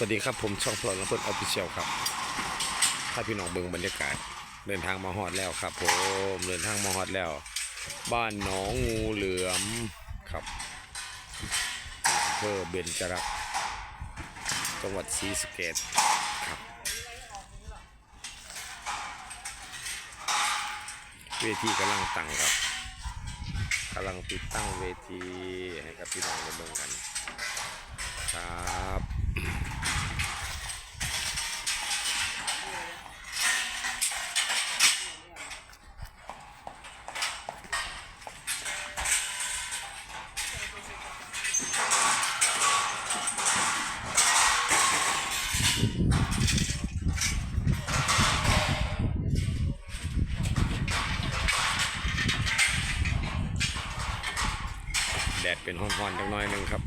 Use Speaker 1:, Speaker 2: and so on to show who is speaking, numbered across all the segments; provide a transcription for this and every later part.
Speaker 1: สวัสดีครับผมช่องพลอยลำเพิ่นออฟฟิเชียลครับถ้าพี่น้องเบิ่งบรรยากาศเดินทางมาฮอดแล้วครับ ผมเดินทางมาฮอดแล้ว บ้านหนองงูเหลือมครับอำเภอเบญจรักษ์จังหวัดศรีสะเกษครับเวทีกำลังตั้งครับกำลังติดตั้งเวทีให้กับพี่น้องได้เบิ่งกัน ครับ แดดเป็นห้อนๆจังน้อยหนึงครับ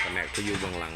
Speaker 1: แผนกที่อยู่เบื้องหลัง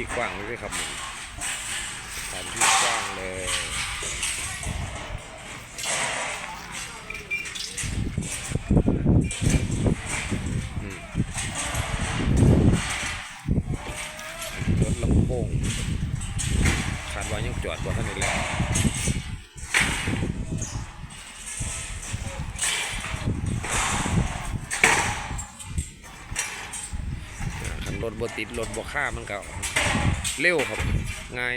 Speaker 1: ที่กว้างเลยครับผมสถานที่กว้างเลยรถลำโพงคาดว่ายังจอดบ่ทันได้แล้ว รถบ่ติดรถบ่ค่ามันก็เร็วครับง่าย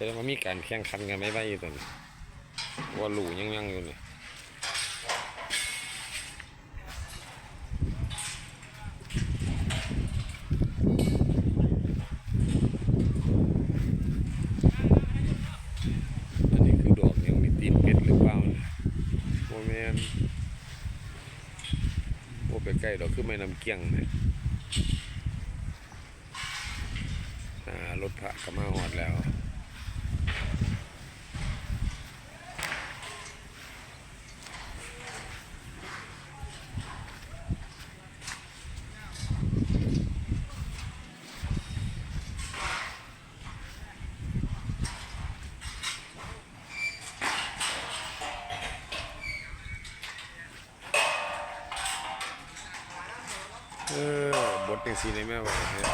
Speaker 1: แสดงว่ามีการแข่งขันกันไม่ไหวอยู่ตอนนี้ว่าหลูยังยังอยู่นี่อันนี้คือดอกยังมีตีนเป็ดหรือเปล่าเนี่ยโมแมนโอ้ไปใกล้ดอกคือไม่นำเกี้ยงนี่ยอ่ารถพระก็มาหอดแล้ว สีในแม่ว่าเฮ็ด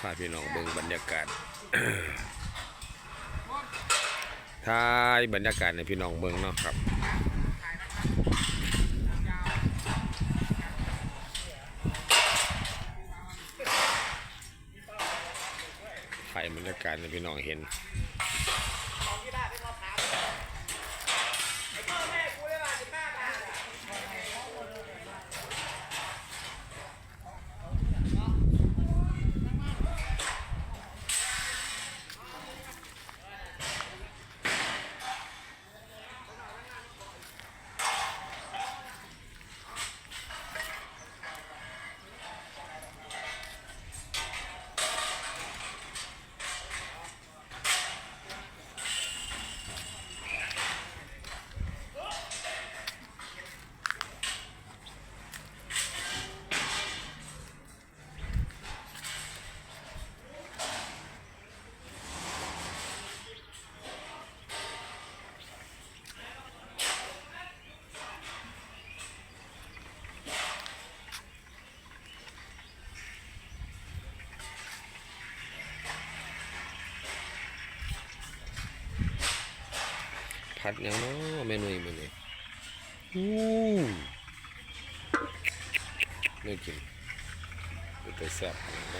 Speaker 1: พาพี่น้องเบิ่งบรรยากาศท้ายบรรยากาศในพี่น้องเบิ่งเนาะครับ การรยากาศให้พี่น้องเห็น ผัดหยังเนาะเมนูมื้อนี้อู้นี่กินมันจะแซ่บขนาดไหน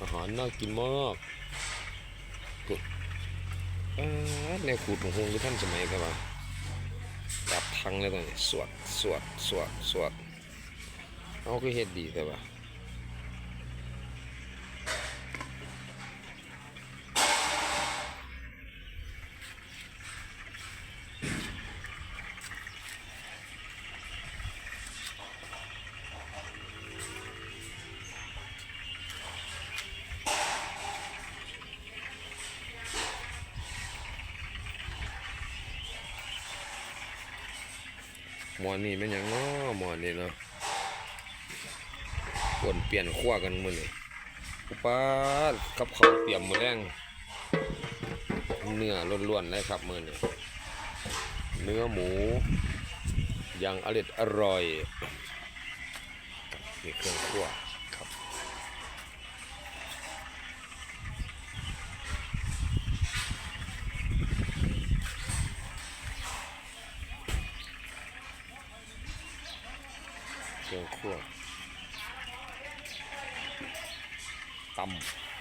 Speaker 1: อาหารน่ากินมากกุดอ่าแนวขูดของหงที่ท่านสมัยกันมาจับทังเลยตอนนี้สวดสวดสวดสวดเอาก็เฮ็ดดีแต่ว่า หมอนี่เป็นหยังเนาะหมอนี่เนาะปวนเปลี่ยนขั้วกันมือนี้อุปาดกับเขาเตรียมมือแรงเนื้อล้วนๆเลยครับมือนี่เนื้อหมูอย่างอร่อยอร่อยนี่เครื่องขั้ว คั่วต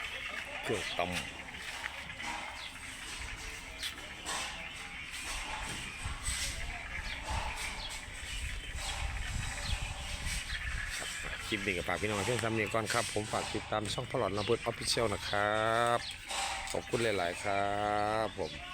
Speaker 1: ำเครื่องตำคลิปนี้กับฝากพี่น้องเพื่อนซ้ำเนียก่อนครับ ผมฝากติดตามช่องพลอดระเบิดออฟฟิเชียลนะครับ ขอบคุณหลาย ๆ ครับผม